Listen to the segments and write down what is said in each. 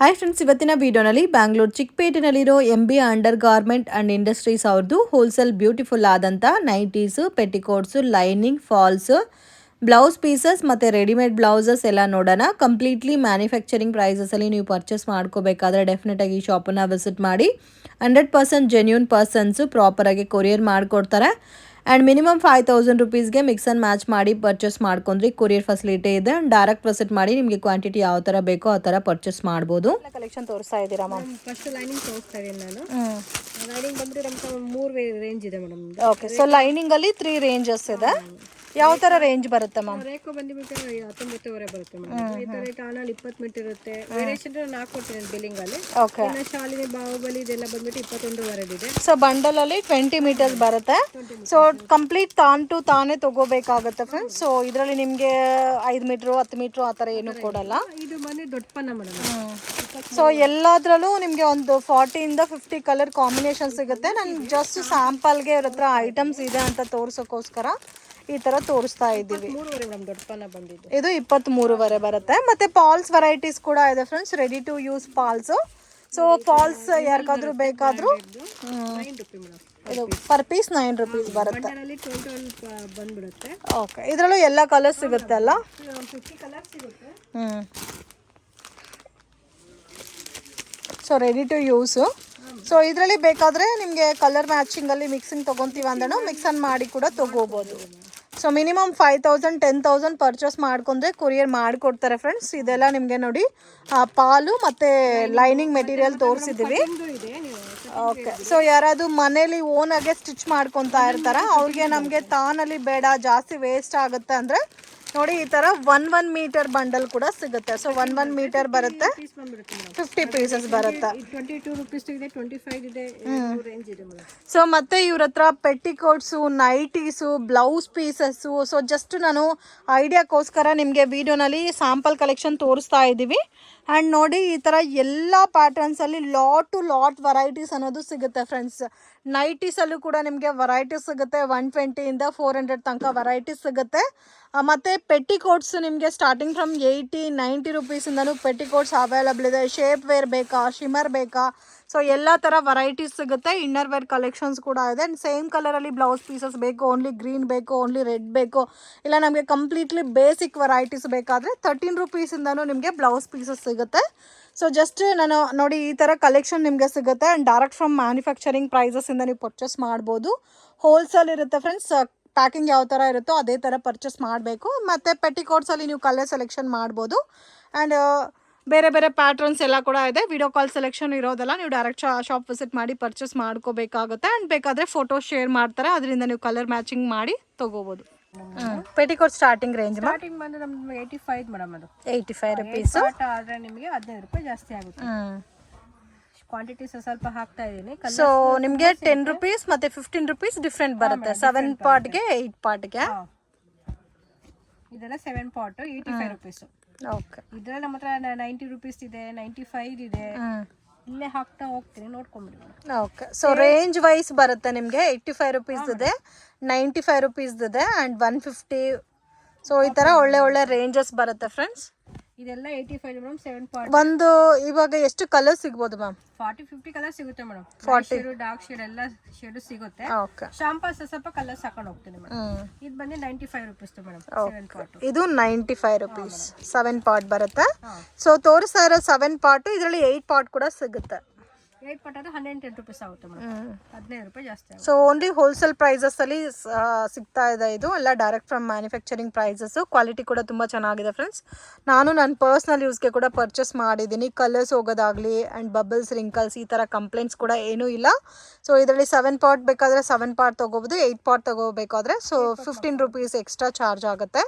Hi friends ಇವತ್ತಿನ ವಿಡಿಯೋನಲ್ಲಿ Bangalore ಚಿಕ್ಕಪೇಟೆನಲ್ಲಿರೋ M B under garment and industries ಅವ್ರದ್ದು ಹೋಲ್ಸೇಲ್ ಬ್ಯೂಟಿಫುಲ್ ಆದಂಥ nighties petticoats lining falls blouse pieces ಮತ್ತು readymade blouses ಎಲ್ಲ ನೋಡೋಣ. ಕಂಪ್ಲೀಟ್ಲಿ ಮ್ಯಾನುಫ್ಯಾಕ್ಚರಿಂಗ್ ಪ್ರೈಸಸಲ್ಲಿ ನೀವು ಪರ್ಚೇಸ್ ಮಾಡ್ಕೋಬೇಕಾದ್ರೆ ಡೆಫಿನೆಟಾಗಿ ಈ ಶಾಪನ್ನು ವಿಸಿಟ್ ಮಾಡಿ. ಹಂಡ್ರೆಡ್ ಪರ್ಸೆಂಟ್ ಜೆನ್ಯೂನ್ ಪರ್ಸನ್ಸು ಪ್ರಾಪರಾಗಿ ಕೊರಿಯರ್ ಮಾಡಿಕೊಡ್ತಾರೆ. ಆ್ಯಂಡ್ ಮಿನಿಮಮ್ ಫೈವ್ ತೌಸಂಡ್ ರುಪೀಸ್ಗೆ ಮಿಕ್ಸ್ ಆ್ಯಂಡ್ ಮ್ಯಾಚ್ ಮಾಡಿ ಪರ್ಚೇಸ್ ಮಾಡ್ಕೊಂಡ್ರಿ. ಕೊರಿಯರ್ ಫೆಸಿಲಿಟಿ ಇದೆ. ಡೈರೆಕ್ಟ್ ವಿಸಿಟ್ ಮಾಡಿ ನಿಮಗೆ ಕ್ವಾಂಟಿಟಿ ಯಾವ ಥರ ಬೇಕೋ ಆ ಥರ ಪರ್ಚೇಸ್ ಮಾಡ್ಬೋದು. ಕಲೆಕ್ಷನ್ ತೋರಿಸ್ತಾ ಇದ್ದೀರಾ ಮ್ಯಾಮ್ ಫಸ್ಟ್ ಲೈನಿಂಗ್ ತೋರಿಸ್ತಾ ಇದ್ದೀನಿ ನಾನು. ಲೈನಿಂಗ್ ಬಂದರೆ ನಮ್ಮ ಮೂರು ರೇಂಜ್ ಇದೆ ಮೇಡಮ್ ಓಕೆ ಸೊ ಲೈನಿಂಗಲ್ಲಿ ತ್ರೀ ರೇಂಜಸ್ ಇದೆ. ಯಾವ ತರ ರೇಂಜ್ ಬರುತ್ತೆ ಮ್ಯಾಮ್ ರೇಖೋ ಬಂದ್ಬಿಟ್ಟು ಹತ್ತೊಂಬತ್ತುವರೆ ಬರುತ್ತೆ ಮ್ಯಾಮ್ ಈ ತರ ಟಾನಲ್ಲಿ ಇಪ್ಪತ್ತು ಮೀಟರ್ ಇರುತ್ತೆ. ವೇರಿಯೇಷನ್ ನಾಲ್ಕು ಕೊಡ್ತೀನಿ ಬಿಲ್ಲಿಂಗ್ ಅಲ್ಲಿ. ಓಕೆ ಶಾಲಿನಿ ಬಾಹುಬಲಿ ಇದೆಲ್ಲ ಬಂದ್ಬಿಟ್ಟು ಇಪ್ಪತ್ತೊಂದುವರೆದು ಇದೆ. ಸೊ ಬಂಡಲಲ್ಲಿ ಟ್ವೆಂಟಿ ಮೀಟರ್ಸ್ ಬರುತ್ತೆ. ಸೊ ಕಂಪ್ಲೀಟ್ ತಾನ್ ಟು ತಾನೇ ತಗೋಬೇಕಾಗುತ್ತೆ ಫ್ರೆಂಡ್ಸ್ ಸೊ ಇದರಲ್ಲಿ ನಿಮಗೆ ಐದು ಮೀಟ್ರು ಹತ್ತು ಮೀಟ್ರು ಆ ಥರ ಏನು ಕೊಡಲ್ಲ. ಇದು ಬಂದು ದೊಡ್ಡಪನ್ನ ಮೇಡಮ್ ಸೊ ಎಲ್ಲಾದ್ರಲ್ಲೂ ನಿಮಗೆ ಒಂದು ಫಾರ್ಟಿಯಿಂದ ಫಿಫ್ಟಿ ಕಲರ್ ಕಾಂಬಿನೇಷನ್ ಸಿಗುತ್ತೆ. ನಾನು ಜಸ್ಟ್ ಸ್ಯಾಂಪಲ್ಗೆ ಇವ್ರ ಹತ್ರ ಐಟಮ್ಸ್ ಇದೆ ಅಂತ ತೋರ್ಸೋಕ್ಕೋಸ್ಕರ ಈ ತರ ತೋರಿಸ್ತಾ ಇದ್ದೀವಿ. ಇದು ಇಪ್ಪತ್ ಮೂರುವರೆ ಬರುತ್ತೆ. ಮತ್ತೆ ಪಾಲ್ಸ್ ವೆರೈಟೀಸ್ ಕೂಡ ಇದೆ friends ready to use falls. So falls ಯಾರಿಗಾದ್ರೂ ಬೇಕಾದರೂ ಇದು ಪರ್ ಪೀಸ್ ನೈನ್ ರುಪೀಸ್ ಬರುತ್ತೆ. ಬಂದ್ಬಿಡುತ್ತೆ. ಓಕೆ ಇದರಲ್ಲೂ ಎಲ್ಲ ಕಲರ್ಸ್ ಸಿಗುತ್ತೆ ಅಲ್ಲ ಫಿಫ್ಟಿ ಕಲರ್ ಸಿಗುತ್ತೆ. ಹ್ಞೂ so ready to use so ಇದರಲ್ಲಿ ಬೇಕಾದರೆ ನಿಮಗೆ ಕಲರ್ ಮ್ಯಾಚಿಂಗಲ್ಲಿ ಮಿಕ್ಸಿಂಗ್ ತೊಗೊತೀವಿ ಮಿಕ್ಸ್ ಮಿಕ್ಸನ್ ಮಾಡಿ ಕೂಡ ತೊಗೋಬೋದು. So minimum five thousand ten thousand purchase ಮಾಡ್ಕೊಂಡ್ರೆ ಕೊರಿಯರ್ ಮಾಡಿಕೊಡ್ತಾರೆ ಫ್ರೆಂಡ್ಸ್ ಇದೆಲ್ಲ ನಿಮಗೆ ನೋಡಿ ಪಾಲು ಮತ್ತು ಲೈನಿಂಗ್ ಮೆಟೀರಿಯಲ್ ತೋರಿಸಿದ್ದೀವಿ. ಓಕೆ ಸೊ ಯಾರಾದ್ರು ಮನೇಲಿ ಓನಾಗೆ ಸ್ಟಿಚ್ ಮಾಡ್ಕೊತಾ ಇರ್ತಾರ, ಅವ್ರಿಗೆ ನಮಗೆ ತಾನಲ್ಲಿ ಬೇಡ, ಜಾಸ್ತಿ ವೇಸ್ಟ್ ಆಗುತ್ತೆ ಅಂದರೆ ನೋಡಿ ಈ ತರ ಒನ್ ಒನ್ ಮೀಟರ್ ಬಂಡಲ್ ಕೂಡ ಸಿಗುತ್ತೆ. ಸೊ ಒನ್ ಒನ್ ಮೀಟರ್ ಬರುತ್ತೆ. ಫಿಫ್ಟಿ ಪೀಸಸ್ ಬರುತ್ತೆ. ಸೊ ಮತ್ತೆ ಇವ್ರ ಹತ್ರ petticoats nighties blouse pieces so just ನಾನು ಐಡಿಯಾಕ್ಕೋಸ್ಕರ ನಿಮಗೆ ವಿಡಿಯೋನಲ್ಲಿ ಸ್ಯಾಂಪಲ್ ಕಲೆಕ್ಷನ್ ತೋರಿಸ್ತಾ ಇದ್ದೀವಿ. ಆ್ಯಂಡ್ ನೋಡಿ ಈ ಥರ ಎಲ್ಲ ಪ್ಯಾಟರ್ನ್ಸಲ್ಲಿ ಲಾಟ್ ಟು ಲಾಟ್ ವೆರೈಟೀಸ್ ಅನ್ನೋದು ಸಿಗುತ್ತೆ ಫ್ರೆಂಡ್ಸ್ ನೈಟೀಸಲ್ಲೂ ಕೂಡ ನಿಮಗೆ ವೆರೈಟೀಸ್ ಸಿಗುತ್ತೆ. ಒನ್ ಟ್ವೆಂಟಿಯಿಂದ ಫೋರ್ ಹಂಡ್ರೆಡ್ ತನಕ ವೆರೈಟೀಸ್ ಸಿಗುತ್ತೆ. ಮತ್ತು ಪೆಟ್ಟಿ ಪೆಟ್ಟಿಕೋಟ್ಸ್ ನಿಮಗೆ ಸ್ಟಾರ್ಟಿಂಗ್ ಫ್ರಮ್ ಏಯ್ಟಿ ನೈಂಟಿ ರುಪೀಸಿಂದನೂ ಪೆಟ್ಟಿಕೋಟ್ಸ್ ಅವೈಲಬಲ್ ಇದೆ. ಶೇಪ್ ವೇರ್ ಬೇಕಾ ಶಿಮರ್ ಬೇಕಾ? ಸೊ ಎಲ್ಲ ಥರ ವೆರೈಟೀಸ್ ಸಿಗುತ್ತೆ. ಇನ್ನರ್ ವೇರ್ ಕಲೆಕ್ಷನ್ಸ್ ಕೂಡ ಇದೆ. ಸೇಮ್ ಕಲರಲ್ಲಿ ಬ್ಲೌಸ್ ಪೀಸಸ್ ಬೇಕು ಓನ್ಲಿ ಗ್ರೀನ್ ಬೇಕು ಓನ್ಲಿ ರೆಡ್ ಬೇಕು. ಇಲ್ಲ, ನಮಗೆ ಕಂಪ್ಲೀಟ್ಲಿ ಬೇಸಿಕ್ ವೆರೈಟೀಸ್ ಬೇಕಾದರೆ ತರ್ಟೀನ್ ರುಪೀಸಿಂದನೂ ನಿಮಗೆ ಬ್ಲೌಸ್ ಪೀಸಸ್ ಸಿಗುತ್ತೆ. ಸೊ ಜಸ್ಟ್ ನಾನು ನೋಡಿ ಈ ಥರ ಕಲೆಕ್ಷನ್ ನಿಮಗೆ ಸಿಗುತ್ತೆ. ಆ್ಯಂಡ್ ಡೈರೆಕ್ಟ್ ಫ್ರಮ್ ಮ್ಯಾನುಫ್ಯಾಕ್ಚರಿಂಗ್ ಪ್ರೈಸಸ್ಸಿಂದ ನೀವು ಪರ್ಚೇಸ್ ಮಾಡ್ಬೋದು. ಹೋಲ್ಸೇಲ್ ಇರುತ್ತೆ ಫ್ರೆಂಡ್ಸ್ ಪ್ಯಾಕಿಂಗ್ ಯಾವ ಥರ ಇರುತ್ತೋ ಅದೇ ಥರ ಪರ್ಚೇಸ್ ಮಾಡಬೇಕು. ಮತ್ತು ಪೆಟಿಕೋಟ್ಸಲ್ಲಿ ನೀವು ಕಲರ್ ಸೆಲೆಕ್ಷನ್ ಮಾಡ್ಬೋದು. ಆ್ಯಂಡ್ ಬೇರೆ ಬೇರೆ ಪ್ಯಾಟ್ರನ್ಸ್ ಎಲ್ಲ ಕೂಡ ಇದೆ. ವಿಡಿಯೋ ಕಾಲ್ ಸೆಲೆಕ್ಷನ್ ಇರೋದಲ್ಲ ನೀವು ಡೈರೆಕ್ಟ್ ಶಾಪ್ ವಿಸಿಟ್ ಮಾಡಿ ಪರ್ಚೇಸ್ ಮಾಡ್ಕೋಬೇಕಾಗುತ್ತೆ. ಆ್ಯಂಡ್ ಬೇಕಾದರೆ ಫೋಟೋ ಶೇರ್ ಮಾಡ್ತಾರೆ. ಅದರಿಂದ ನೀವು ಕಲರ್ ಮ್ಯಾಚಿಂಗ್ ಮಾಡಿ ತೊಗೋಬೋದು. ಪೆಟಿಕೋಟ್ ಸ್ಟಾರ್ಟಿಂಗ್ ರೇಂಜ್ ಸ್ಟಾರ್ಟಿಂಗ್ ಬಂದು ನಮ್ದು ಏಯ್ಟಿ ಫೈವ್ ಮೇಡಮ್ ಅದು. ಏಯ್ಟಿ ಫೈವ್ ರುಪೀಸ್ ಆದರೆ ನಿಮಗೆ ಹದಿನೈದು ರೂಪಾಯಿ ಜಾಸ್ತಿ ಆಗುತ್ತೆ. ಕ್ವಾಂಟಿಟೀಸ್ ಸ್ವಲ್ಪ ಹಾಕ್ತಾ ಇದ್ದೀನಿ. ಸೊ ನಿಮಗೆ ಟೆನ್ ರುಪೀಸ್ ಮತ್ತೆ ಫಿಫ್ಟೀನ್ ರುಪೀಸ್ ಡಿಫ್ರೆಂಟ್ ಬರುತ್ತೆ. ಸೆವೆನ್ ಪಾಟ್ಗೆ ಏಯ್ಟ್ ಪಾಟ್ಗೆ ಇದೆಲ್ಲ seven part eighty five rupees okay ಇದ್ರಲ್ಲಿ ನಮ್ಮ ಹತ್ರ ನೈಂಟಿ ರುಪೀಸ್ ಇದೆ ನೈಂಟಿ ಫೈವ್ ಇದೆ. ಇಲ್ಲೇ ಹಾಕ್ತಾ ಹೋಗ್ತೀನಿ ನೋಡ್ಕೊಂಬಿಡಿ ಓಕೆ ಸೊ ರೇಂಜ್ ವೈಸ್ ಬರುತ್ತೆ ನಿಮಗೆ ಏಯ್ಟಿ ಫೈವ್ ರುಪೀಸ್ ಇದೆ ನೈಂಟಿ ಫೈವ್ ರುಪೀಸ್ ಇದೆ ಆ್ಯಂಡ್ ಒನ್ ಫಿಫ್ಟಿ ಸೊ ಈ ಥರ ಒಳ್ಳೆ ಒಳ್ಳೆ ರೇಂಜಸ್ ಬರುತ್ತೆ ಫ್ರೆಂಡ್ಸ್ ಇದೆಲ್ಲ eighty five madam seven part ಒಂದು ಇವಾಗ ಎಷ್ಟು ಕಲರ್ ಸಿಗ್ಬೋದು ಮ್ಯಾಮ್ ಫಾರ್ಟಿ ಫಿಫ್ಟಿ ಕಲರ್ ಸಿಗುತ್ತೆ ಮೇಡಮ್ ಫಾರ್ಟಿ ಡಾರ್ಕ್ ಶೇಡ್ ಎಲ್ಲ ಶೇಡ್ ಸಿಗುತ್ತೆ. ಓಕೆ ಶಾಂಪಲ್ಸ್ ಸ್ವಲ್ಪ ಕಲರ್ಸ್ ಹಾಕೊಂಡು ಹೋಗ್ತೀನಿ ಮೇಡಮ್ ಇದು ಬಂದು ninety five rupees madam part ಇದು ninety five rupees seven part ಬರುತ್ತೆ. ಸೊ ತೋರಿಸ್ತಾ ಇರೋ ಸೆವೆನ್ ಪಾರ್ಟು ಇದರಲ್ಲಿ ಏಯ್ಟ್ ಪಾರ್ಟ್ ಕೂಡ ಸಿಗುತ್ತೆ. ಏಟ್ ಪಾಟ್ ಆದರೆ ಹಂಡ್ರೆಡ್ ಟೆನ್ ರುಪೀಸ್ ಆಗುತ್ತೆ ಮೇಡಮ್ ಹ್ಞೂ ಹದಿನೈದು ರೂಪಾಯಿ ಜಾಸ್ತಿ ಆಗುತ್ತೆ. ಸೊ ಓನ್ಲಿ ಹೋಲ್ಸೇಲ್ ಪ್ರೈಸಸ್ಸಲ್ಲಿ ಸಿಗ್ತಾ ಇದೆ ಇದು. ಎಲ್ಲ direct from manufacturing prices quality ಕೂಡ ತುಂಬ ಚೆನ್ನಾಗಿದೆ ಫ್ರೆಂಡ್ಸ್ ನಾನು ನನ್ನ ಪರ್ಸ್ನಲ್ ಯೂಸ್ಗೆ ಕೂಡ ಪರ್ಚೇಸ್ ಮಾಡಿದ್ದೀನಿ. ಕಲರ್ಸ್ ಹೋಗೋದಾಗಲಿ ಆ್ಯಂಡ್ ಬಬಲ್ಸ್ ರಿಂಕಲ್ಸ್ ಈ ಥರ ಕಂಪ್ಲೇಂಟ್ಸ್ ಕೂಡ ಏನೂ ಇಲ್ಲ. ಸೊ ಇದರಲ್ಲಿ ಸೆವೆನ್ ಪಾರ್ಟ್ ಬೇಕಾದರೆ ಸೆವೆನ್ ಪಾರ್ಟ್ ತಗೋಬಹುದು ಏಟ್ ಪಾರ್ಟ್ ತಗೋಬೇಕಾದ್ರೆ. So fifteen rupees extra charge ಆಗುತ್ತೆ.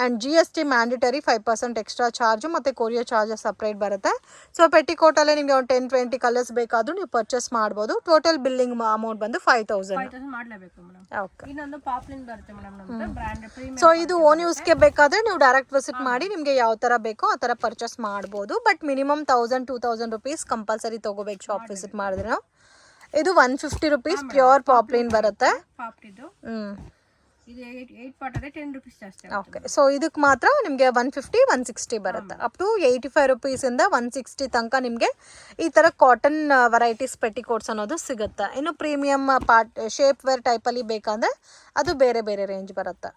And G S T mandatory five percent extra charge ಮತ್ತು ಕೊರಿಯರ್ ಚಾರ್ಜಸ್ ಸಪ್ರೇಟ್ ಬರುತ್ತೆ. ಸೊ ಪೆಟ್ಟಿಕೋಟಲ್ಲೇ ನಿಮಗೆ ಒಂದು ಟೆನ್ ಟ್ವೆಂಟಿ ಕಲರ್ಸ್ ಬೇಕಾದರೂ ನೀವು ಪರ್ಚೇಸ್ ಮಾಡ್ಬೋದು. ಟೋಟಲ್ ಬಿಲ್ಲಿಂಗ್ ಅಮೌಂಟ್ ಬಂದು ಫೈವ್ ತೌಸಂಡ್ ಸೊ ಇದು ಓನ್ ಯೂಸ್ಗೆ ಬೇಕಾದರೆ ನೀವು ಡೈರೆಕ್ಟ್ ವಿಸಿಟ್ ಮಾಡಿ ನಿಮಗೆ ಯಾವ ಥರ ಬೇಕೋ ಆ ಥರ ಪರ್ಚೇಸ್ ಮಾಡ್ಬೋದು. But minimum thousand two thousand rupees compulsory ತೊಗೋಬೇಕು ಶಾಪ್ ವಿಸಿಟ್ ಮಾಡಿದ್ರೆ. ಇದು one fifty rupees pure poplin ಬರುತ್ತೆ. ಹ್ಞೂ ಇದು ಏಟ್ ಏಟ್ ಪಾರ್ಟ್ ಅದೇ ಟೆನ್ ರುಪೀಸ್ ಜಾಸ್ತಿ ಓಕೆ ಸೊ ಇದಕ್ಕೆ ಮಾತ್ರ ನಿಮಗೆ ಒನ್ ಫಿಫ್ಟಿ ಒನ್ ಸಿಕ್ಸ್ಟಿ ಬರುತ್ತೆ. ಅಪ್ ಟು ಏಯ್ಟಿ ಫೈವ್ ರುಪೀಸಿಂದ ಒನ್ ಸಿಕ್ಸ್ಟಿ ತನಕ ನಿಮಗೆ ಈ ಥರ ಕಾಟನ್ ವೆರೈಟೀಸ್ ಪೆಟಿಕೋಟ್ಸ್ ಅನ್ನೋದು ಸಿಗುತ್ತೆ. ಇನ್ನು ಪ್ರೀಮಿಯಮ್ ಪಾರ್ಟ್ ಶೇಪ್ ವೇರ್ ಟೈಪಲ್ಲಿ ಬೇಕಂದರೆ ಅದು ಬೇರೆ ಬೇರೆ ರೇಂಜ್ ಬರುತ್ತೆ.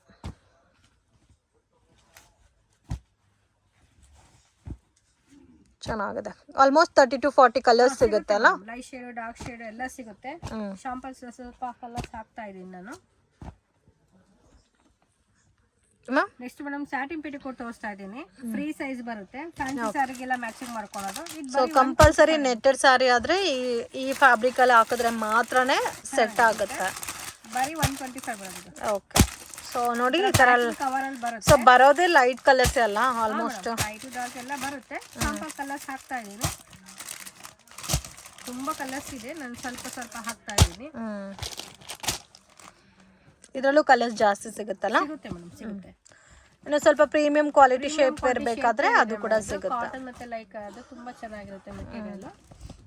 ಚೆನ್ನಾಗಿದೆ. Almost thirty to forty colours ಸಿಗುತ್ತೆ ಅಲ್ಲ ಲೈಟ್ ಶೇಡ್ ಡಾರ್ಕ್ ಶೇಡ್ ಎಲ್ಲ ಸಿಗುತ್ತೆ. ಶಾಂಪಲ್ಸ್ ಸ್ವಲ್ಪ ಕಲರ್ಸ್ ಹಾಕ್ತಾ ಇದೀನಿ ನಾನು. ಮ್ಯಾಮ್ ನೆಕ್ಸ್ಟ್ ಮೇಡಮ್ ಸ್ಯಾಟಿನ್ ಕೊಟ್ಟು ತೋರಿಸ್ತಾ ಇದ್ದೀನಿ. ಫ್ರೀ ಸೈಜ್ ಬರುತ್ತೆ. ಫ್ಯಾನ್ಸಿ ಸ್ಯಾರಿಗೆಲ್ಲ ಮ್ಯಾಚಿಂಗ್ ಮಾಡ್ಕೊಳ್ಳೋದು ಸೊ ಕಂಪಲ್ಸರಿ ನೆಟ್ಟೆಡ್ ಸಾರಿ ಆದ್ರೆ ಈ ಈ ಫ್ಯಾಬ್ರಿಕಲ್ಲಿ ಹಾಕಿದ್ರೆ ಮಾತ್ರನೇ ಸೆಟ್ ಆಗುತ್ತೆ. ಬರೀ one twenty five okay so ನೋಡಿ ಈ ತರ ಅಲ್ಲಿ ಸೊ ಬರೋದೇ ಲೈಟ್ ಕಲರ್ಸ್ ಅಲ್ಲ ಆಲ್ಮೋಸ್ಟ್ ಲೈಟ್ ಡಾರ್ಕ್ ಎಲ್ಲ ಬರುತ್ತೆ. ಸ್ವಲ್ಪ ಕಲರ್ಸ್ ಹಾಕ್ತಾ ಇದ್ದೀನಿ. ತುಂಬಾ ಕಲರ್ಸ್ ಇದೆ. ನಾನು ಸ್ವಲ್ಪ ಸ್ವಲ್ಪ ಹಾಕ್ತಾ ಇದ್ದೀನಿ. ಇದರಲ್ಲೂ ಕಲರ್ಸ್ ಜಾಸ್ತಿ ಸಿಗುತ್ತಲ್ಲ? ಸಿಗುತ್ತೆ ಮೇಡಮ್ ಸಿಗುತ್ತೆ. ಇನ್ನು ಸ್ವಲ್ಪ ಪ್ರೀಮಿಯಂ ಕ್ವಾಲಿಟಿ ಶೇಪ್ ಇರಬೇಕಾದ್ರೆ ಅದು ಕೂಡ ಸಿಗುತ್ತೆ. ಕಾಟನ್ ಮತ್ತೆ ಲೈಕ್ ಅದು ತುಂಬಾ ಚೆನ್ನಾಗಿರುತ್ತೆ ಮೆಟೀರಿಯಲ್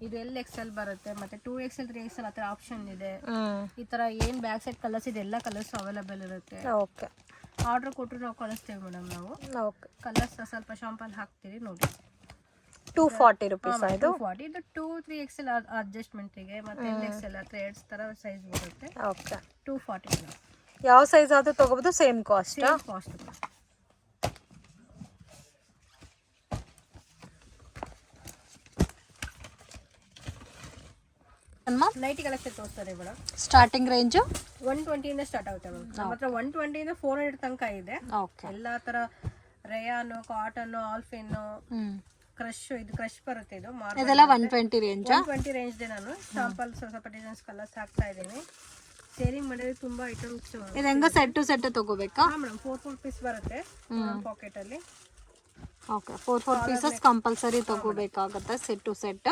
ಇದು ಎಲ್ ಎಕ್ಸೆಲ್ ಬರುತ್ತೆ ಮತ್ತೆ ಟೂ ಎಕ್ಸೆಲ್ ತ್ರೀ ಎಕ್ಸೆಲ್ ಆ ಥರ ಆಪ್ಷನ್ ಇದೆ. ಈ ತರ ಏನ್ ಬ್ಯಾಕ್ ಸೈಡ್ ಕಲರ್ಸ್ ಇದೆ ಎಲ್ಲ ಕಲರ್ಸ್ ಅವೈಲೇಬಲ್ ಇರುತ್ತೆ. ಓಕೆ. ಆರ್ಡರ್ ಕೊಟ್ಟರು ನಾವು ಕಳಿಸ್ತೇವೆ ಮೇಡಮ್ ನಾವು. ಓಕೆ. ಕಲರ್ಸ್ ಸ್ವಲ್ಪ ಶಾಂಪಲ್ ಹಾಕ್ತೀವಿ ನೋಡಿ. ಟೂ ಫಾರ್ಟಿ ರುಪೀಸ್ ಇದು? ಫಾರ್ಟಿ ಇದು ಟೂ ತ್ರೀ ಎಕ್ಸೆಲ್ ಅಡ್ಜಸ್ಟ್ಮೆಂಟಿಗೆ ಮತ್ತೆ ಎಲ್ ಎಕ್ಸೆಲ್ ಥ್ರೆಡ್ಸ್ ತರ ಸೈಜ್ ಬರುತ್ತೆ. ಓಕೆ. ಟೂ ಫಾರ್ಟಿ ಯಾವ ಸೈಜ್ ಆದರೂ ತೊಗೋಬೋದು same cost cost nighty collection ತೋರಿಸ್ತಾರೆ ಮೇಡಮ್ ಸ್ಟಾರ್ಟಿಂಗ್ ರೇಂಜ್ ಒನ್ ಟ್ವೆಂಟಿಯಿಂದ ಸ್ಟಾರ್ಟ್ ಆಗುತ್ತೆ ಮೇಡಮ್ ನಮ್ಮ ಹತ್ರ ಒನ್ ಟ್ವೆಂಟಿಯಿಂದ ಫೋರ್ ಹಂಡ್ರೆಡ್ ತನಕ ಇದೆ. ಓಕೆ ಎಲ್ಲ ತರ ರೇಯಾನು ಕಾಟನ್ ಆಲ್ಫಿನ್ನು ಹ್ಮ್. ಕ್ರಶ್ ಇದು ಕ್ರಶ್ ಬರುತ್ತೆ ಇದು ಇದೆಲ್ಲ one twenty range twenty range ಇದೆ ನಾನು. ಶಾಂಪಲ್ ಸ್ವಲ್ಪ ಡಿಸೈನ್ಸ್ ಕಲರ್ಸ್ ಹಾಕ್ತಾ ಇದ್ದೀನಿ. ಸೇರಿಂಗ್ ಮಾಡಿದ್ರೆ ತುಂಬಾ ಐಟಮ್ಸ್ ಇದು ಹೆಂಗ ಸೆಟ್ ಟು ಸೆಟ್ ತಗೋಬೇಕಾ? ಹಾ ಮೇಡಮ್ ಫೋರ್ ಫೋರ್ ಪೀಸ್ ಬರುತ್ತೆ. ಪಾಕೆಟ್ ಅಲ್ಲಿ. Okay four four pieces compulsory ತಗೋಬೇಕಾಗುತ್ತೆ set to set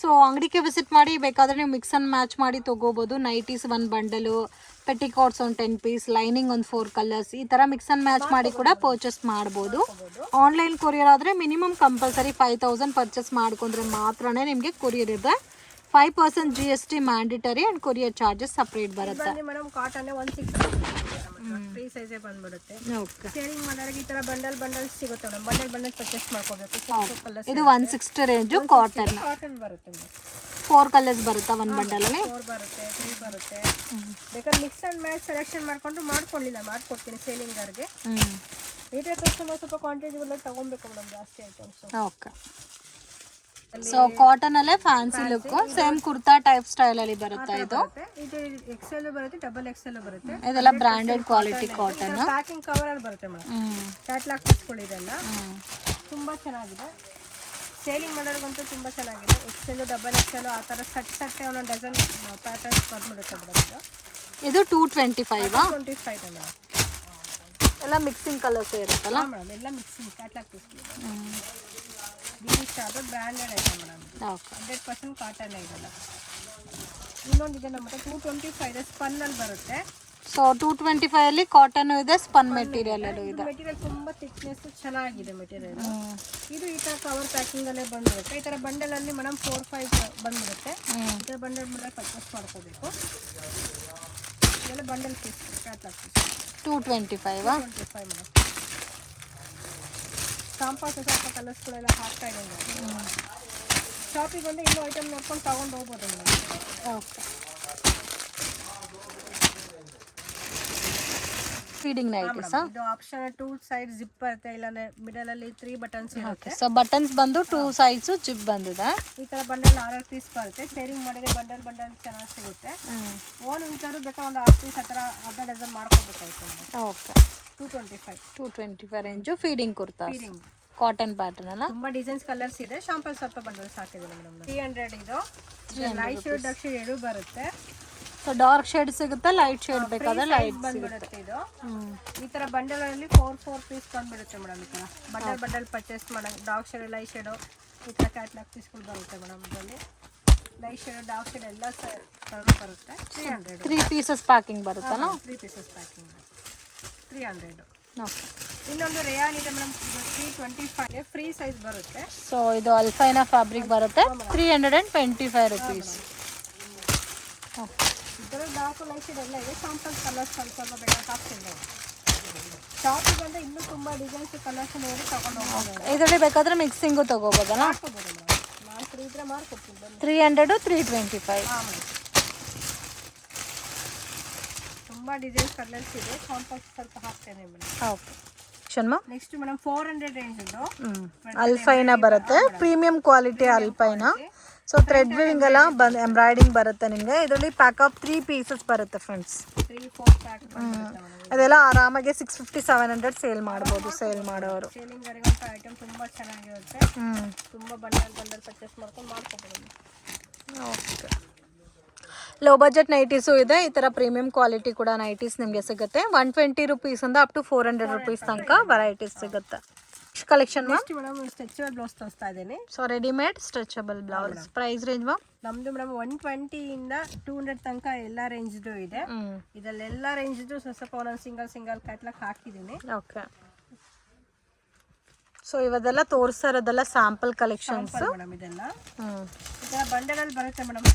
so ಅಂಗಡಿಗೆ ವಿಸಿಟ್ ಮಾಡಿ, ಬೇಕಾದರೆ ನೀವು ಮಿಕ್ಸ್ ಆ್ಯಂಡ್ ಮ್ಯಾಚ್ ಮಾಡಿ ತೊಗೋಬೋದು. ನೈಟೀಸ್ ಒನ್ ಬಂಡಲು ಪೆಟಿಕಾಟ್ಸ್ ಒಂದು ಟೆನ್ ಪೀಸ್ ಲೈನಿಂಗ್ ಒಂದು ಫೋರ್ ಕಲರ್ಸ್ ಈ ಥರ ಮಿಕ್ಸ್ ಆ್ಯಂಡ್ ಮ್ಯಾಚ್ ಮಾಡಿ ಕೂಡ ಪರ್ಚೇಸ್ ಮಾಡ್ಬೋದು. ಆನ್ಲೈನ್ ಕೊರಿಯರ್ ಆದರೆ minimum compulsory five thousand purchase ಮಾಡ್ಕೊಂಡ್ರೆ ಮಾತ್ರನೇ ನಿಮಗೆ ಕೊರಿಯರ್ ಇದೆ five percent G S T mandatory and courier charges separate ಬರುತ್ತೆ. ಫ್ರೀ ಸೈಜೇ ಬಂದ್ಬಿಡುತ್ತೆ. ಓಕೆ. ಸೇರಿಂಗ್ ಮಾಡೋರಿಗೆ ಈ ತರ ಬಂಡಲ್ ಬಂಡಲ್ ಸಿಗುತ್ತೆ ಮೇಡಮ್ ಬಂಡಲ್ ಬಂಡಲ್ ಪರ್ಚೇಸ್ ಮಾಡ್ಕೋಬೇಕು. ಇದು one sixty range cotton cotton ಬರುತ್ತೆ ಫೋರ್ ಕಲರ್ಸ್ ಬರುತ್ತಾ ಒಂದು ಬಂಡಲಲ್ಲಿ ಫೋರ್ ಬರುತ್ತೆ ತ್ರೀ ಬರುತ್ತೆ. ಬೇಕಾದ್ರೆ ಮಿಕ್ಸ್ ಅಂಡ್ ಮ್ಯಾಚ್ ಸೆಲೆಕ್ಷನ್ ಮಾಡ್ಕೊಂಡು ಮಾಡ್ಕೊಳ್ಳಿಲ್ಲ ಮಾಡ್ಕೊಡ್ತೀನಿ ಸೇಲಿಂಗರ್ಗೆ ಇದೇ ಕಸ್ಟಮರ್ ಸ್ವಲ್ಪ ಕ್ವಾಂಟಿಟಿ ಎಲ್ಲ ತಗೊಬೇಕು ಮೇಡಮ್ ಜಾಸ್ತಿ ಐಟಮ್ಸ್ ಓಕೆ. ಸೊ ಕಾಟನ್ ಅಲ್ಲೇ fancy look same kurta type style ಅಲ್ಲಿ ಬರುತ್ತೆ ಇದು. ಇದು ಎಕ್ಸೆಲ್ ಬರುತ್ತೆ ಡಬಲ್ ಎಕ್ಸೆಲ್ ಬರುತ್ತೆ. ಇದೆಲ್ಲ branded quality cotton packing cover ಅಲ್ಲಿ. ಬರುತ್ತೆ ಮೇಡಮ್ ಕ್ಯಾಟ್ಲಾಗ್ ಪೀಸ್ಗಳಿದೆಲ್ಲ ಇದೆಲ್ಲ. ತುಂಬಾ ಚೆನ್ನಾಗಿದೆ. ಸೇಲಿಂಗ್ ಮಾಡೋರ್ಗಂತೂ ತುಂಬಾ ಚೆನ್ನಾಗಿದೆ. ಎಕ್ಸೆಲ್ ಡಬಲ್ ಎಕ್ಸೆಲ್ ಆ ಥರ ಸಟ್ ಸಟ್ಟೆ ಒಂದೊಂದು ಡಜನ್ ಪ್ಯಾಟರ್ನ್ಸ್ ಬಂದ್ಬಿಡುತ್ತೆ ಮೇಡಮ್ ಇದು two twenty five twenty five madam ಎಲ್ಲ ಮಿಕ್ಸಿಂಗ್ ಕಲರ್ಸ್ ಇರುತ್ತಲ್ಲ? ಮೇಡಮ್ ಎಲ್ಲ ಮಿಕ್ಸಿಂಗ್ ಕ್ಯಾಟ್ಲಾಗ್ ಪೀಸ್ಗಳು ಬಿಡಿ ಸ್ಟಾರ್ಟ್ ಬ್ರ್ಯಾಂಡೆಡ್ ಐತೆ ಮೇಡಮ್ ಹಂಡ್ರೆಡ್ ಪರ್ಸೆಂಟ್ ಕಾಟನ್ ಇದೆಲ್ಲ. ಇನ್ನೊಂದಿದೆ ನಮ್ಮ ಹತ್ರ ಟೂ ಟ್ವೆಂಟಿ ಫೈವ್ ಇದೆ ಸ್ಪನ್ನಲ್ಲಿ ಬರುತ್ತೆ. ಸೊ ಟೂ ಟ್ವೆಂಟಿ ಫೈವ್ ಅಲ್ಲಿ ಕಾಟನ್ ಇದೆ ಸ್ಪನ್ ಮೆಟೀರಿಯಲ್ ಅಲ್ಲೂ ಇದೆ. ಮೆಟೀರಿಯಲ್ ತುಂಬಾ ಥಿಕ್ನೆಸ್ ಚೆನ್ನಾಗಿದೆ ಮೆಟೀರಿಯಲ್. ಇದು ಈ ತರ ಕವರ್ ಪ್ಯಾಕಿಂಗ್ ಅಲ್ಲೇ ಬಂದಿರುತ್ತೆ. ಈ ತರ ಬಂಡಲ್ ಅಲ್ಲಿ ಮೇಡಮ್ ಫೋರ್ ಫೈವ್ ಬಂದಿರುತ್ತೆ. ಈ ಥರ ಬಂಡಲ್ ಮೇಲೆ ಪರ್ಚೇಸ್ ಮಾಡ್ಕೋಬೇಕು. ಇದೆಲ್ಲ bundle piece two twenty five twenty five madam compass ಸ್ವಲ್ಪ ಕಲರ್ಸ್ಗಳೆಲ್ಲ ಹಾಕ್ತಾ ಇದ್ದೀನಿ ಶಾಪಿಗೆ ಬಂದು ಇನ್ನೂ ಐಟಮ್ ನೋಡ್ಕೊಂಡು ತಗೊಂಡು ಹೋಗ್ಬೋದು ಓಕೆ ಫೀಡಿಂಗ್ ನೈಟೀಸಾ ಇದು ಆಪ್ಷನ್ ಟೂ ಸೈಡ್ ಜಿಪ್ ಬರುತ್ತೆ. ಇಲ್ಲಾಂದ್ರೆ ಮಿಡಲ್ ಅಲ್ಲಿ ತ್ರೀ ಬಟನ್ಸ್ ಇರುತ್ತೆ. ಸೊ ಬಟನ್ಸ್ ಬಂದು ಟೂ ಸೈಡ್ಸ್ ಜಿಪ್ ಬಂದಿದೆ. ಈ ತರ ಬಂಡಲ್ ಆರ್ ಪೀಸ್ ಬರುತ್ತೆ. ಶೇರಿಂಗ್ ಮಾಡಿದ್ರೆ ಬಂಡಲ್ ಬಂಡಲ್ ಚೆನ್ನಾಗಿ ಸಿಗುತ್ತೆ. ಓನ್ ವಿಚಾರ ಬೇಕಾ ಒಂದು ಆರು ಪೀಸ್ ಹತ್ರ ಅರ್ಧ dozen ಮಾಡ್ಕೋಬೇಕಾಯ್ತು okay two twenty five two twenty five range feeding kurta feeding cotton pattern ಅಲ್ಲ? ತುಂಬಾ ಡಿಸೈನ್ಸ್ ಕಲರ್ಸ್ ಇದೆ. ಶಾಂಪಲ್ ಸ್ವಲ್ಪ ಬಂದ್ರೆ ಸಾಕಿದೆ ಮೇಡಮ್ ತ್ರೀ ಹಂಡ್ರೆಡ್ ಇದು. ಲೈಟ್ ಶೇಡ್ ಡಾರ್ಕ್ ಶೇಡ್ ಎರಡು ಬರುತ್ತೆ. ಸೊ ಡಾರ್ಕ್ ಶೇಡ್ ಸಿಗುತ್ತೆ ಲೈಟ್ ಶೇಡ್ ಬೇಕಾದ್ರೆ ಲೈಟ್ ಬಂದ್ಬಿಡುತ್ತೆ ಇದು. ಈ ತರ ಬಂಡಲ್ ಅಲ್ಲಿ ಫೋರ್ ಫೋರ್ ಪೀಸ್ ಬಂದ್ಬಿಡುತ್ತೆ ಮೇಡಮ್ ಈ ತರ. ಬಂಡಲ್ ಬಂಡಲ್ ಪರ್ಚೇಸ್ ಮಾಡೋದು ಡಾರ್ಕ್ ಶೇಡ್ ಲೈಟ್ ಶೇಡ್ ಈ ತರ ಕ್ಯಾಟ್ಲಾಗ್ ಪೀಸ್ಗಳು ಬರುತ್ತೆ ಮೇಡಮ್ ಇದರಲ್ಲಿ. ಲೈಟ್ ಶೇಡ್ ಡಾರ್ಕ್ ಶೇಡ್ ಎಲ್ಲ ಬರುತ್ತೆ. Three hundred three pieces packing ಬರುತ್ತಲ್ಲ? Three pieces packing three hundred ಇನ್ನೊಂದು ರೇಯಾನ್ ಇದೆ madam three twenty five free size ಬರುತ್ತೆ. ಸೊ ಇದು ಅಲ್ಫೈನಾ ಫ್ಯಾಬ್ರಿಕ್ ಬರುತ್ತೆ. Three hundred and twenty five rupees ಇದರಲ್ಲಿ ಲೈಟ್ ಶೇಡ್ ಎಲ್ಲ ಇದೆ. ಸಾಂಪಲ್ ಕಲರ್ಸ್ ಸ್ವಲ್ಪ ಸ್ವಲ್ಪ ಹಾಕ್ತಿದ್ದೆ ಶಾಪಿಗೆ ಬಂದರೆ ಇನ್ನೂ ತುಂಬ ಡಿಸೈನ್ಸ್ ಕಲರ್ಸ್ ನೋಡಿ ತಗೊಂಡು ಹೋಗ್ಬೋದು. ಇದರಲ್ಲಿ ಬೇಕಾದ್ರೆ ಮಿಕ್ಸಿಂಗು ತೊಗೋಬೋದಲ್ಲ? ಮಾಡ್ಕೋಬೋದು ಮೇಡಮ್ ನಾನು ಫ್ರೀ ಇದ್ರೆ ಮಾಡ್ಕೊಡ್ತೀನಿ. Three hundred three twenty five ಹಾಂ ಮೇಡಮ್ ತುಂಬ ಡಿಸೈನ್ಸ್ ಕಲರ್ಸ್ ಇದೆ. ಕಾಂಪಾಕ್ಟ್ ಸ್ವಲ್ಪ ಹಾಕ್ತೇನೆ madam. Okay ಶನ್ಮ next madam four hundred range ಇದು. ಅಲ್ಫೈನ ಬರುತ್ತೆ ಪ್ರೀಮಿಯಂ ಕ್ವಾಲಿಟಿ ಅಲ್ಫೈನ ಸೊ ಥ್ರೆಡ್ ವಿವಿಂಗ್ ಎಲ್ಲ ಬಂದು ಎಂಬ್ರಾಯ್ಡಿಂಗ್ ಬರುತ್ತೆ ನಿಮಗೆ. ಇದರಲ್ಲಿ ಪ್ಯಾಕ್ ಆಫ್ ತ್ರೀ ಪೀಸಸ್ ಬರುತ್ತೆ ಫ್ರೆಂಡ್ಸ್ ಅದೆಲ್ಲ ಆರಾಮಾಗಿ six fifty seven hundred sale ಮಾಡ್ಬೋದು ಸೇಲ್ ಮಾಡೋರು. ಐಟಮ್ ತುಂಬ ಚೆನ್ನಾಗಿರುತ್ತೆ. ತುಂಬ ಬಂಡಲ್ ಬಂಡಲ್ ಪರ್ಚೇಸ್ ಮಾಡ್ಕೊಂಡು ಮಾಡ್ಕೊಬೋದು. ಓಕೆ ಲೋ ಬಜೆಟ್ ನೈಟೀಸು ಇದೆ. ಈ ಥರ ಪ್ರೀಮಿಯಂ ಕ್ವಾಲಿಟಿ ಕೂಡ ನೈಟೀಸ್ ನಿಮಗೆ ಸಿಗುತ್ತೆ. One twenty ರುಪೀಸಿಂದ up to four hundred rupees ತನಕ ವೆರೈಟೀಸ್ ಸಿಗುತ್ತೆ. ಕಲೆಕ್ಷನ್ ಮ್ಯಾಮ್ ಸ್ಟ್ರೆಚಬಲ್ ಬ್ಲೌಸ್ ತೋರಿಸ್ತಾ ಇದ್ದೀನಿ. So readymade stretchable blouse price range ma'am ನಮ್ದು ಮೇಡಮ್ ಒನ್ ಟ್ವೆಂಟಿಯಿಂದ ಟೂ ಹಂಡ್ರೆಡ್ ತನಕ ಎಲ್ಲ ರೇಂಜ್ದು ಇದೆ. ಹ್ಞೂ ಇದಲ್ಲೆಲ್ಲ ರೇಂಜ್ದು ಸ್ವಲ್ಪ ಒಂದೊಂದು ಸಿಂಗಲ್ ಸಿಂಗಲ್ ಕ್ಯಾಟ್ಲಾಗ್ ಹಾಕಿದ್ದೀನಿ. ಓಕೆ ಸೊ ಇವದೆಲ್ಲ ತೋರಿಸ್ತಾ ಇರೋದೆಲ್ಲ ಸ್ಯಾಂಪಲ್ ಕಲೆಕ್ಷನ್ಸ್ ಮೇಡಮ್ ಇದೆಲ್ಲ. ಹ್ಞೂ ಬಂಡೆಗಳಲ್ಲಿ ಬರುತ್ತೆ madam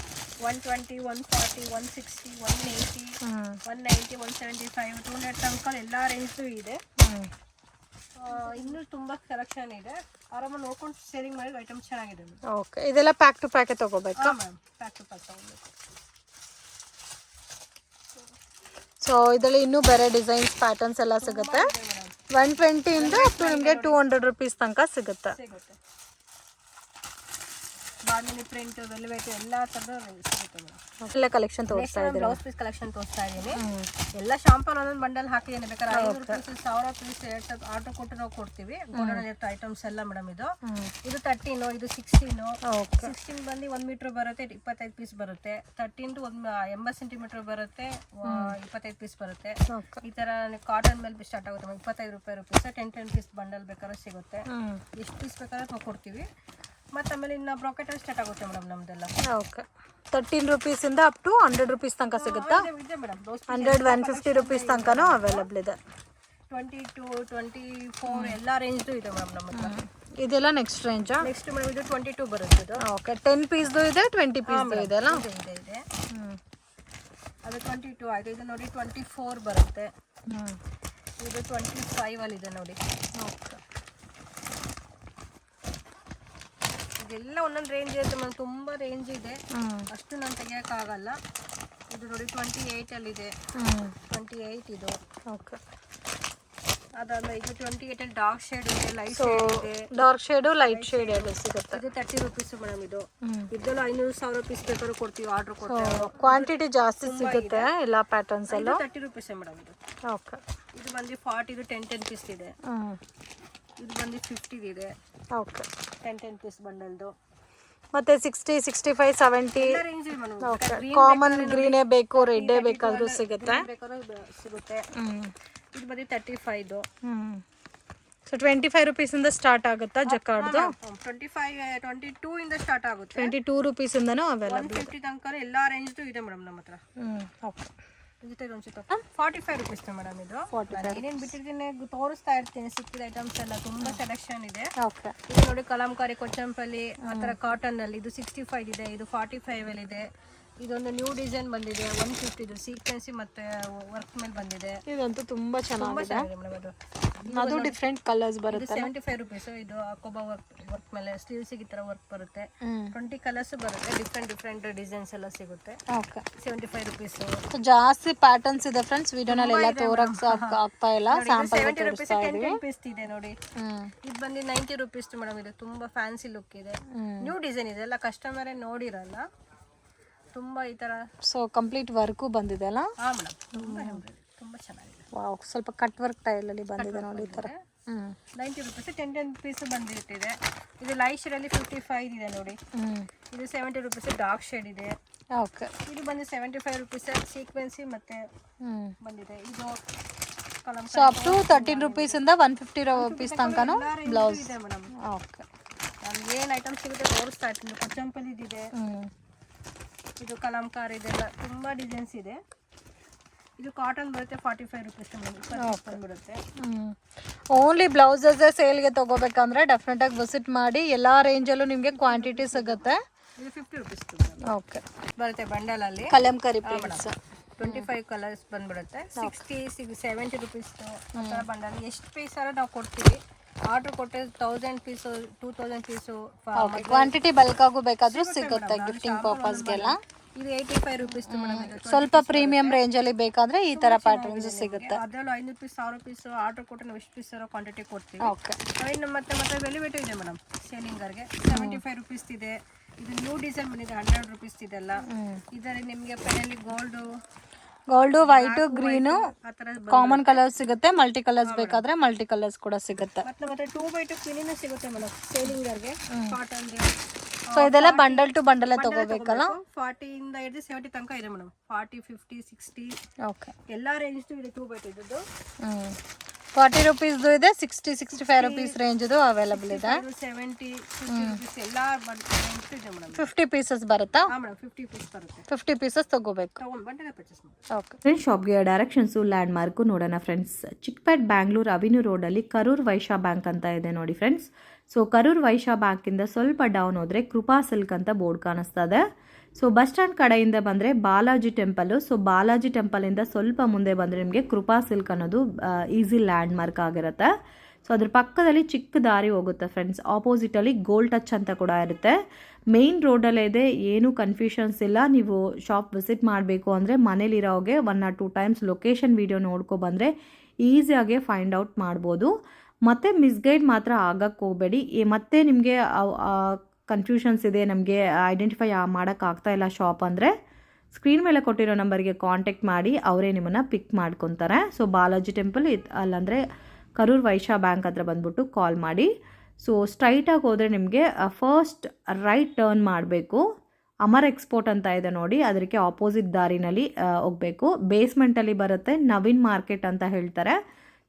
one twenty one forty one sixty one eighty one ninety one seventy five two hundred ತನಕ ಎಲ್ಲ ರೇಂಜು ಇದೆ. ಇನ್ನೂ ತುಂಬ ಕಲೆಕ್ಷನ್ ಇದೆ. ಆರಾಮ ನೋಡ್ಕೊಂಡು ಸೇರಿಂಗ್ ಮಾಡಿದ ಐಟಮ್ ಚೆನ್ನಾಗಿದೆ ಓಕೆ ಇದೆಲ್ಲ ಪ್ಯಾಕ್ ಟು ಪ್ಯಾಕೆ ತೊಗೋಬೇಕಾ? ಮ್ಯಾಮ್ ಪ್ಯಾಕ್ ಟು ಪ್ಯಾಕ್ ತೊಗೋಬೇಕು. ಸೊ ಇದರಲ್ಲಿ ಇನ್ನೂ ಬೇರೆ ಡಿಸೈನ್ಸ್ ಪ್ಯಾಟರ್ನ್ಸ್ ಎಲ್ಲ ಸಿಗುತ್ತೆ. ಒನ್ ಟ್ವೆಂಟಿಯಿಂದ ಅಪ್ ಟು ನಿಮಗೆ ಟೂ ಹಂಡ್ರೆಡ್ ರುಪೀಸ್ ತನಕ ಸಿಗುತ್ತೆ. ಸಿಗುತ್ತೆ. ಬಾಂಧನಿ ಪ್ರಿಂಟ್ ವೆಲ್ವೆಟ್ ಎಲ್ಲ ಥರದ ಸಿಗುತ್ತೆ ಮೇಡಮ್. ಒಳ್ಳೆ ಕಲೆಕ್ಷನ್ ತೋರಿಸ್ತಾ ಇದ್ದೀನಿ ಬ್ಲೌಸ್ ಪೀಸ್ ಕಲೆಕ್ಷನ್ ತೋರಿಸ್ತಾ ಇದ್ದೀನಿ. ಎಲ್ಲ ಶಾಂಪಲ್ ಒಂದೊಂದು ಬಂಡಲ್ ಹಾಕಿದ್ದೀನಿ. ಬೇಕಾದ್ರೆ ಐನೂರು ಪೀಸ್ ಸಾವಿರ ಪೀಸ್ ಎರಡು ಆರ್ಡರ್ ಕೊಟ್ಟು ನಾವು ಕೊಡ್ತೀವಿ. ಗೋಡನಲ್ಲಿ ಇರ್ತಾ ಐಟಮ್ಸ್ ಎಲ್ಲ ಮೇಡಮ್ ಇದು. ಇದು ತರ್ಟೀನು ಇದು ಸಿಕ್ಸ್ಟೀನು ಸಿಕ್ಸ್ಟೀನ್ ಬಂದು ಒಂದು ಮೀಟ್ರ್ ಬರುತ್ತೆ ಇಪ್ಪತ್ತೈದು ಪೀಸ್ ಬರುತ್ತೆ. ತರ್ಟೀನ್ ಒಂದು ಎಂಬತ್ತು ಸೆಂಟಿಮೀಟರ್ ಬರುತ್ತೆ ಇಪ್ಪತ್ತೈದು ಪೀಸ್ ಬರುತ್ತೆ. ಈ ತರ ಕಾಟನ್ ಮೇಲೆ ಸ್ಟಾರ್ಟ್ ಆಗುತ್ತೆ. ಇಪ್ಪತ್ತೈದು ರೂಪಾಯಿ rupees ten ten piece bundle ಬೇಕಾದ್ರೆ ಸಿಗುತ್ತೆ. ಎಷ್ಟು ಪೀಸ್ ಬೇಕಾದ್ರೆ ನಾವು ಕೊಡ್ತೀವಿ. ಮತ್ತು ಆಮೇಲೆ ಇನ್ನು ಬ್ರಾಕೆಟಲ್ಲಿ ಸ್ಟಾರ್ಟ್ ಆಗುತ್ತೆ ಮೇಡಮ್ ನಮ್ದೆಲ್ಲ. ಓಕೆ ತರ್ಟೀನ್ ರುಪೀಸಿಂದ ಅಪ್ ಟು ಹಂಡ್ರೆಡ್ ರುಪೀಸ್ ತನಕ ಸಿಗುತ್ತಾ? ಇದೆ- madam blouse hundred one fifty rupees ತನಕನೂ ಅವೈಲಬಲ್ ಇದೆ. ಟ್ವೆಂಟಿ ಟು ಟ್ವೆಂಟಿ ಫೋರ್ ಎಲ್ಲ ರೇಂಜ್ದು ಇದೆ ಮೇಡಮ್ ನಮ್ಮ ಹತ್ರ. ಇದೆಲ್ಲ ನೆಕ್ಸ್ಟ್ ರೇಂಜಾ ನೆಕ್ಸ್ಟ್ ಮೇಡಮ್ ಇದು ಟ್ವೆಂಟಿ ಟು ಬರುತ್ತೆ ಇದು. ಓಕೆ ಟೆನ್ ಪೀಸ್ದು ಇದೆ ಟ್ವೆಂಟಿ ಪೀಸ್ ಇದೆ ಅಲ್ಲ? ಇದೆ ಇದೆ ಅದು ಟ್ವೆಂಟಿ ಟೂ ಆಯಿತು. ಇದು ನೋಡಿ ಟ್ವೆಂಟಿ ಫೋರ್ ಬರುತ್ತೆ. ಹ್ಞೂ ಇದು ಟ್ವೆಂಟಿ ಫೈವಲ್ಲಿ ಇದೆ ನೋಡಿ. ಓಕೆ ಇದೆಲ್ಲ ಒಂದೊಂದು ರೇಂಜ್ ಇರುತ್ತೆ ಮೇಡಮ್ ತುಂಬ ರೇಂಜ್ ಇದೆ. ಅಷ್ಟು ನಾನು ತೆಗಿಯೋಕ್ಕಾಗಲ್ಲ. ಇದು ನೋಡಿ ಟ್ವೆಂಟಿ ಏಯ್ಟಲ್ಲಿದೆ ಟ್ವೆಂಟಿ ಏಯ್ಟ್ ಇದು. ಓಕೆ ಅದಾದ್ಮೇಲೆ ಇದು ಟ್ವೆಂಟಿ ಏಯ್ಟಲ್ಲಿ ಡಾರ್ಕ್ ಶೇಡ್ ಇದೆ ಲೈಟ್ ಶೇಡ್ ಇದೆ. ಡಾರ್ಕ್ ಶೇಡು ಲೈಟ್ ಶೇಡ್ ಎಲ್ಲ ಸಿಗುತ್ತೆ. ಇದು ತರ್ಟಿ ರುಪೀಸ್ ಮೇಡಮ್ ಇದು. ಇದೆಲ್ಲ ಐನೂರು ಸಾವಿರ ಪೀಸ್ ಬೇಕಾದ್ರೂ ಕೊಡ್ತೀವಿ ಆರ್ಡರ್ ಕೊಡ್ತೀವಿ. ಕ್ವಾಂಟಿಟಿ ಜಾಸ್ತಿ ಸಿಗುತ್ತೆ ಎಲ್ಲ ಪ್ಯಾಟರ್ನ್ಸ್ ಎಲ್ಲ ತರ್ಟಿ ರುಪೀಸ್ ಮೇಡಮ್ ಇದು. ಓಕೆ ಇದು ಬಂದು ಫಾರ್ಟಿ ಇದು ಟೆನ್ ಟೆನ್ ಪೀಸ್ ಇದೆ. ಇದು ಬಂದು ಫಿಫ್ಟಿ ಇದೆ. ಓಕೆ ಟೆನ್ ಟೆನ್ ಪೀಸ್ ಬಂಡಲ್ದು. ಮತ್ತೆ sixty sixty five seventy okay common ಗ್ರೀನೇ ಬೇಕು ರೆಡ್ಡೇ ಬೇಕಾದರೂ ಸಿಗುತ್ತೆ. ಬೇಕಾದ್ರೂ ಸಿಗುತ್ತೆ. ಇದು ಬಂದು ತರ್ಟಿ ಫೈವ್ದು ಸೊ ಟ್ವೆಂಟಿ ಫೈವ್ ರುಪೀಸಿಂದ ಸ್ಟಾರ್ಟ್ ಆಗುತ್ತಾ ಜಕ್ಕಾಡ್ದು ಟ್ವೆಂಟಿ ಫೈವ್ ಟ್ವೆಂಟಿ ಟೂ ಇಂದ ಸ್ಟಾರ್ಟ್ ಆಗುತ್ತೆ. ಟ್ವೆಂಟಿ ಟೂ ರುಪೀಸಿಂದನೂ ಅವೆಲ್ಲ ಫಿಫ್ಟಿ ತನಕ ಎಲ್ಲ ರೇಂಜ್ದು ಇದೆ ಮೇಡಮ್ ನಮ್ಮ ಹತ್ರ. ಹ್ಞೂ ಓಕೆ ವೆಜಿಟೇಬಲ್ ಒಂಚೂರು ಫಾರ್ಟಿ ಫೈವ್ ರುಪೀಸ್ ಮೇಡಮ್ ಇದು. ಏನೇನು ಬಿಟ್ಟಿರ್ತೀನಿ ತೋರಿಸ್ತಾ ಇರ್ತೀನಿ ಸಿಕ್ಕಿದ ಐಟಮ್ಸ್ ಎಲ್ಲ. ತುಂಬಾ ಸೆಲೆಕ್ಷನ್ ಇದೆ. ಇದು ನೋಡಿ ಕಲಂಕಾರಿ ಕೊಚ್ಚಂಪಲ್ಲಿ ಆ ಥರ ಕಾಟನ್ ಅಲ್ಲಿ. ಇದು ಸಿಕ್ಸ್ಟಿ ಫೈವ್ ಇದೆ ಇದು ಫಾರ್ಟಿ ಫೈವ್ ಅಲ್ಲಿ ಇದೆ. ಇದೊಂದು ನ್ಯೂ ಡಿಸೈನ್ ಬಂದಿದೆ ಒನ್ ಫಿಫ್ಟಿ ಸೀಕ್ವೆನ್ಸಿ ಮತ್ತೆ ವರ್ಕ್ ಮೇಲೆ ಬಂದಿದೆ. ಇದಂತೂ ತುಂಬಾ ಚೆನ್ನಾಗಿದೆ. ಮೇಡಮ್ ಅದು. ಅದು ಡಿಫ್ರೆಂಟ್ ಕಲರ್ಸ್ ಬರುತ್ತೆ ಸೆವೆಂಟಿ ಫೈವ್ ರುಪೀಸ್ ಇದು ಅಕೋಬಾ ವರ್ಕ್ ವರ್ಕ್ ಮೇಲೆ ಸ್ಟೀಲ್ಸಿಗೆ ಈ ತರ ವರ್ಕ್ ಬರುತ್ತೆ ಟ್ವೆಂಟಿ ಕಲರ್ಸ್ ಬರುತ್ತೆ ಡಿಫ್ರೆಂಟ್ ಡಿಫ್ರೆಂಟ್ ಡಿಸೈನ್ಸ್ ಎಲ್ಲ ಸಿಗುತ್ತೆ. ಓಕೆ. ಸೆವೆಂಟಿ ಫೈವ್ ರುಪೀಸ್ ಜಾಸ್ತಿ ಪ್ಯಾಟರ್ನ್ಸ್ ಇದೆ ಫ್ರೆಂಡ್ಸ್ ವಿಡಿಯೋನಲ್ಲಿ ಎಲ್ಲ ತೋರಕ್ ಆಗ್ತಾ ಇಲ್ಲ ಸ್ಯಾಂಪಲ್ ಸೆವೆಂಟಿ ರುಪೀಸ್ ತೋರಿಸ್ತಾ ಟೆನ್ ಇದೀವಿ ಪೀಸ್ ಇದೆ ನೋಡಿ. ಇದು ಬಂದು ನೈಂಟಿ ರುಪೀಸ್ ಮೇಡಮ್ ಇದು ತುಂಬಾ ಫ್ಯಾನ್ಸಿ ಲುಕ್ ಇದೆ. ನ್ಯೂ ಡಿಸೈನ್ ಇದೆ ಎಲ್ಲ ಕಸ್ಟಮರ್ ನೋಡಿರಲ್ಲ. ತುಂಬ ಈ ಥರ ಸೊ ಕಂಪ್ಲೀಟ್ ವರ್ಕು ಬಂದಿದೆ ಅಲ್ಲ? ಹಾಂ ಮೇಡಮ್ ತುಂಬ ತುಂಬ ಚೆನ್ನಾಗಿದೆ. ವಾವ್ ಸ್ವಲ್ಪ ಕಟ್ ವರ್ಕ್ ಟೈಲಲ್ಲಿ ಬಂದಿದೆ ನೋಡಿ ಈ ಥರ ಹ್ಮ್. Ninety rupees ten ten piece ಬಂದಿಟ್ಟಿದೆ ಇದು ಲೈಟ್ ಶೇಡಲ್ಲಿ ಫಿಫ್ಟಿ ಫೈವ್ ಇದೆ ನೋಡಿ. ಇದು ಸೆವೆಂಟಿ ರುಪೀಸ್ ಡಾರ್ಕ್ ಶೇಡ್ ಇದೆ. ಓಕೆ ಇದು ಬಂದು ಸೆವೆಂಟಿ ಫೈವ್ ರುಪೀಸ್ ಸೀಕ್ವೆನ್ಸಿ ಮತ್ತೆ ಬಂದಿದೆ. ಇದು ಸೊ ಅಪ್ ಟು ತರ್ಟೀನ್ ರುಪೀಸಿಂದ ಒನ್ ಫಿಫ್ಟಿ ರುಪೀಸ್ ತನಕನೂ ಬ್ಲೌಸ್ ಇದೆ ಮೇಡಮ್ ಓಕೆ ನಾನು ಏನು ಐಟಮ್ ಸಿಗುತ್ತೆ ತೋರಿಸ್ತಾ ಇರ್ತೀನಿ. ಕೊಚ್ಚಂಪಲ್ಲಿ ಇದೆ ಇದು ಕಲಂಕಾರ್ ಇದೆಲ್ಲ ತುಂಬ ಡಿಸೈನ್ಸ್ ಇದೆ. ಇದು ಕಾಟನ್ ಬರುತ್ತೆ ಫಾರ್ಟಿ ಫೈವ್ ರುಪೀಸ್ ಬಂದ್ಬಿಡುತ್ತೆ. ಓನ್ಲಿ ಬ್ಲೌಸಸ್ ಸೇಲ್ಗೆ ತಗೋಬೇಕಂದ್ರೆ ಡೆಫಿನೆಟಾಗಿ ವಿಸಿಟ್ ಮಾಡಿ ಎಲ್ಲ ರೇಂಜಲ್ಲೂ ನಿಮಗೆ ಕ್ವಾಂಟಿಟಿ ಸಿಗುತ್ತೆ. ಇದು ಫಿಫ್ಟಿ ರುಪೀಸ್ ಓಕೆ ಬರುತ್ತೆ ಬಂಡಲಲ್ಲಿ. ಅಲ್ಲಿ ಪ್ರಿಂಟ್ಸ್ ಟ್ವೆಂಟಿ ಫೈವ್ ಕಲರ್ಸ್ ಬಂದ್ಬಿಡುತ್ತೆ. ಸಿಕ್ಸ್ಟಿ ಸಿಕ್ಸ್ ಸೆವೆಂಟಿ ರುಪೀಸ್ ಆ ಥರ ಬಂಡಲ್. ಎಷ್ಟು ಪೀಸ್ ಆದ್ರೆ ನಾವು ಕೊಡ್ತೀವಿ. ಆರ್ಡ್ರ್ ಕೊಟ್ಟರೆ thousand piece two thousand piece quantity bulk ಆಗು ಬೇಕಾದ್ರೂ ಸಿಗುತ್ತೆ ಗಿಫ್ಟಿಂಗ್ ಪರ್ಪಸ್ಗೆಲ್ಲ ಇದು ಏಯ್ಟಿ ಫೈವ್ ರುಪೀಸ್ ಸ್ವಲ್ಪ ಪ್ರೀಮಿಯಂ ರೇಂಜಲ್ಲಿ ಬೇಕಾದ್ರೆ ಈ ಥರ ಪ್ಯಾಟರ್ನ್ಸ್ ಸಿಗುತ್ತೆ. ಅದರಲ್ಲೂ ಐನೂರು ಪೀಸ್ ಸಾವಿರ ಪೀಸ್ ಆರ್ಡರ್ ಕೊಟ್ಟರೆ ನಾವು ಎಷ್ಟು ಪೀಸ್ ಕ್ವಾಂಟಿಟಿ ಕೊಡ್ತೀವಿ. ಓಕೆ ಇನ್ನು ಮತ್ತೆ ಮತ್ತೆ ವೆಲಿವೇಟು ಇದೆ ಮೇಡಮ್ ಸೇಲಿಂಗರ್ಗೆ ಸೆವೆಂಟಿ ಫೈವ್ ರುಪೀಸ್ ಇದೆ. ಇದು ನ್ಯೂ ಡಿಸೈನ್ ಬಂದಿದೆ ಹಂಡ್ರೆಡ್ ರುಪೀಸ್ ಇದೆಲ್ಲ ಇದರಲ್ಲಿ ನಿಮಗೆ ಪೆನಲ್ಲಿ gold gold white green common colours ಸಿಗುತ್ತೆ ಮಲ್ಟಿ ಕಲರ್ಸ್ ಬೇಕಾದ್ರೆ ಮಲ್ಟಿ ಕಲರ್ಸ್ ಕೂಡ ಸಿಗುತ್ತೆ. ಮತ್ತೆ ಟೂ ಬೈ ಟು ಪಿನಿನೂ ಸಿಗುತ್ತೆ ಮೇಡಮ್ ಸೇಲಿಂಗರ್ಗೆ ಸೊ ಇದೆಲ್ಲ ಬಂಡಲ್ ಟು ಬಂಡಲೇ ತಗೋಬೇಕಲ್ಲ? ಫಾರ್ಟಿಯಿಂದ ಹಿಡಿದು ಸೆವೆಂಟಿ ತನಕ ಇದೆ madam forty fifty sixty okay ಎಲ್ಲ ರೇಂಜ್ದು ಇದೆ ಟೂ ಬೈ ಟೂ ಫಾರ್ಟಿ ರುಪೀಸ್ದು ಇದೆ ಸಿಕ್ಸ್ಟಿ ಸಿಕ್ಸ್ಟಿ ಫೈವ್ ರುಪೀಸ್ ರೇಂಜ್ದು ಅವೈಲಬಲ್ ಇದೆ. ಸೆವೆಂಟಿ ಫಿಫ್ಟಿ ರುಪೀಸ್ ಎಲ್ಲ ಫಿಫ್ಟಿ ಪೀಸಸ್ ಬರುತ್ತಾ? ಫಿಫ್ಟಿ ಪೀಸಸ್ ತಗೋಬೇಕು. ತಗೊಂಡು ಬಂಡೆ ಪರ್ಚೇಸ್ ಮಾಡಿ ಓಕೆ ಫ್ರೆಂಡ್ಸ್ ಶಾಪ್ಗೆ ಡೈರೆಕ್ಷನ್ಸು ಲ್ಯಾಂಡ್ ಮಾರ್ಕು ನೋಡೋಣ ಫ್ರೆಂಡ್ಸ್ ಚಿಕ್ಕಪೇಟ್ ಬ್ಯಾಂಗ್ಳೂರ್ ಅವಿನ್ಯೂ ರೋಡಲ್ಲಿ ಕರೂರ್ ವೈಶಾ ಬ್ಯಾಂಕ್ ಅಂತ ಇದೆ ನೋಡಿ ಫ್ರೆಂಡ್ಸ್ ಸೊ ಕರೂರ್ ವೈಶಾ ಬ್ಯಾಂಕಿಂದ ಸ್ವಲ್ಪ ಡೌನ್ ಹೋದರೆ ಕೃಪಾ ಸಿಲ್ಕ್ ಅಂತ ಬೋರ್ಡ್ ಕಾಣಿಸ್ತಾ ಇದೆ ಸೊ ಬಸ್ ಸ್ಟ್ಯಾಂಡ್ ಕಡೆಯಿಂದ ಬಂದರೆ ಬಾಲಾಜಿ ಟೆಂಪಲು ಸೊ ಬಾಲಾಜಿ ಟೆಂಪಲಿಂದ ಸ್ವಲ್ಪ ಮುಂದೆ ಬಂದರೆ ನಿಮಗೆ ಕೃಪಾ ಸಿಲ್ಕ್ ಅನ್ನೋದು ಈಸಿ ಲ್ಯಾಂಡ್ ಮಾರ್ಕ್ ಆಗಿರುತ್ತೆ. ಸೊ ಅದ್ರ ಪಕ್ಕದಲ್ಲಿ ಚಿಕ್ಕ ದಾರಿ ಹೋಗುತ್ತೆ ಫ್ರೆಂಡ್ಸ್ ಆಪೋಸಿಟಲ್ಲಿ ಗೋಲ್ಡ್ ಟಚ್ ಅಂತ ಕೂಡ ಇರುತ್ತೆ. ಮೇಯ್ನ್ ರೋಡಲ್ಲೇ ಇದೆ, ಏನೂ ಕನ್ಫ್ಯೂಷನ್ಸ್ ಇಲ್ಲ. ನೀವು ಶಾಪ್ ವಿಸಿಟ್ ಮಾಡಬೇಕು ಅಂದರೆ ಮನೇಲಿರೋಗೆ one or two times location video ನೋಡ್ಕೊ ಬಂದರೆ ಈಸಿಯಾಗೆ ಫೈಂಡ್ ಔಟ್ ಮಾಡ್ಬೋದು. ಮತ್ತು ಮಿಸ್ಗೈಡ್ ಮಾತ್ರ ಆಗಕ್ಕೆ ಹೋಗಬೇಡಿ. ಮತ್ತೆ ನಿಮಗೆ ಕನ್ಫ್ಯೂಷನ್ಸ್ ಇದೆ, ನಮಗೆ ಐಡೆಂಟಿಫೈ ಮಾಡೋಕ್ಕಾಗ್ತಾ ಇಲ್ಲ ಶಾಪ್ ಅಂದರೆ ಸ್ಕ್ರೀನ್ ಮೇಲೆ ಕೊಟ್ಟಿರೋ ನಂಬರ್ಗೆ ಕಾಂಟ್ಯಾಕ್ಟ್ ಮಾಡಿ, ಅವರೇ ನಿಮ್ಮನ್ನು ಪಿಕ್ ಮಾಡ್ಕೊತಾರೆ. ಸೊ ಬಾಲಾಜಿ ಟೆಂಪಲ್ ಇದು, ಅಲ್ಲಂದರೆ ಕರೂರ್ ವೈಶಾ ಬ್ಯಾಂಕ್ ಹತ್ರ ಬಂದ್ಬಿಟ್ಟು ಕಾಲ್ ಮಾಡಿ. ಸೊ ಸ್ಟ್ರೈಟಾಗಿ ಹೋದರೆ ನಿಮಗೆ ಫಸ್ಟ್ ರೈಟ್ ಟರ್ನ್ ಮಾಡಬೇಕು. ಅಮರ್ ಎಕ್ಸ್ಪೋರ್ಟ್ ಅಂತ ಇದೆ ನೋಡಿ ಅದಕ್ಕೆ ಆಪೋಸಿಟ್ ದಾರಿನಲ್ಲಿ ಹೋಗಬೇಕು. ಬೇಸ್ಮೆಂಟಲ್ಲಿ ಬರುತ್ತೆ, ನವೀನ್ ಮಾರ್ಕೆಟ್ ಅಂತ ಹೇಳ್ತಾರೆ.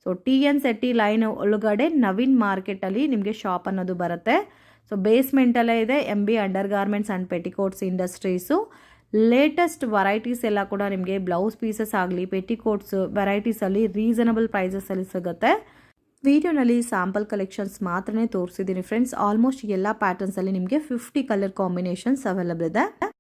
So T N Setty line ಒಳಗಡೆ ನವೀನ್ ಮಾರ್ಕೆಟಲ್ಲಿ ನಿಮಗೆ ಶಾಪ್ ಅನ್ನೋದು ಬರುತ್ತೆ. ಸೊ ಬೇಸ್ಮೆಂಟಲ್ಲೇ ಇದೆ M B undergarments and petticoats industries latest varieties ಎಲ್ಲ ಕೂಡ ನಿಮಗೆ ಬ್ಲೌಸ್ ಪೀಸಸ್ ಆಗಲಿ ಪೆಟಿಕೋಟ್ಸ್ ವೆರೈಟೀಸಲ್ಲಿ ರೀಸನಬಲ್ ಪ್ರೈಸಸಲ್ಲಿ ಸಿಗುತ್ತೆ. ವಿಡಿಯೋನಲ್ಲಿ ಸ್ಯಾಂಪಲ್ ಕಲೆಕ್ಷನ್ಸ್ ಮಾತ್ರನೇ ತೋರಿಸಿದ್ದೀನಿ ಫ್ರೆಂಡ್ಸ್ ಆಲ್ಮೋಸ್ಟ್ ಎಲ್ಲ ಪ್ಯಾಟರ್ನ್ಸಲ್ಲಿ ನಿಮಗೆ ಫಿಫ್ಟಿ ಕಲರ್ ಕಾಂಬಿನೇಷನ್ಸ್ ಅವೈಲಬಲ್ ಇದೆ.